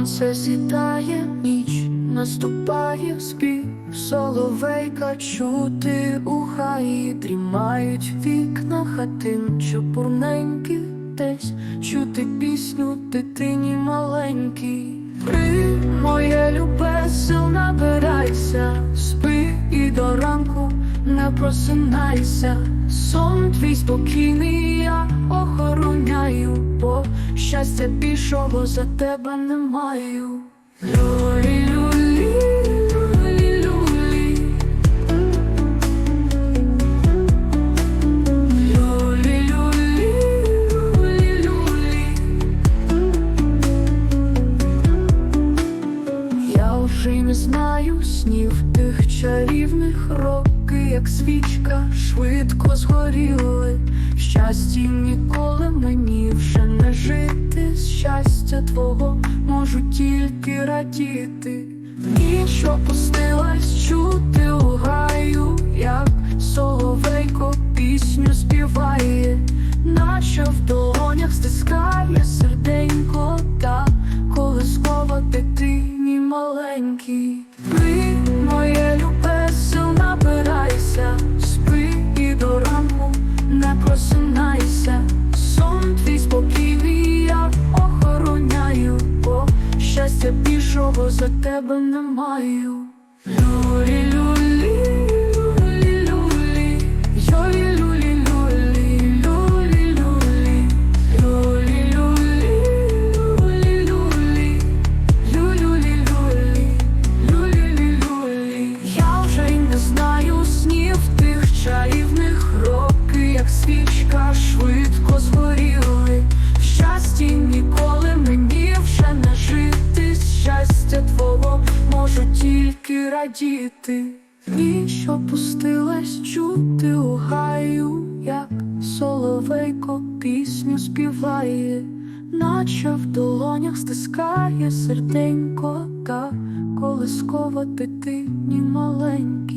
Сонце сідає, ніч наступає спів, соловейка чути у хаї, дрімають вікна хатин, чопурненькі десь чути пісню дитині маленькій. Ти, моє любе, сил набирайся, спи і до ранку не просинайся. Сон твій спокійний, щастя більшого за тебе не маю. Люлі, люлі, люлі, люлі. Люлі, люлі, люлі, люлі. Я вже не знаю снів тих чарівних роки, як свічка швидко згоріли. Щастя ніколи мені вже не жити. Тільки радіти. Ніч опустилась чути у гаю, як соловейко пісню співає, наче в більшого за тебе не маю. Люлі, тільки радіти. Ніч опустилась чути у гаю, як соловейко пісню співає, наче в долонях стискає серденько, та колискова дитині маленька.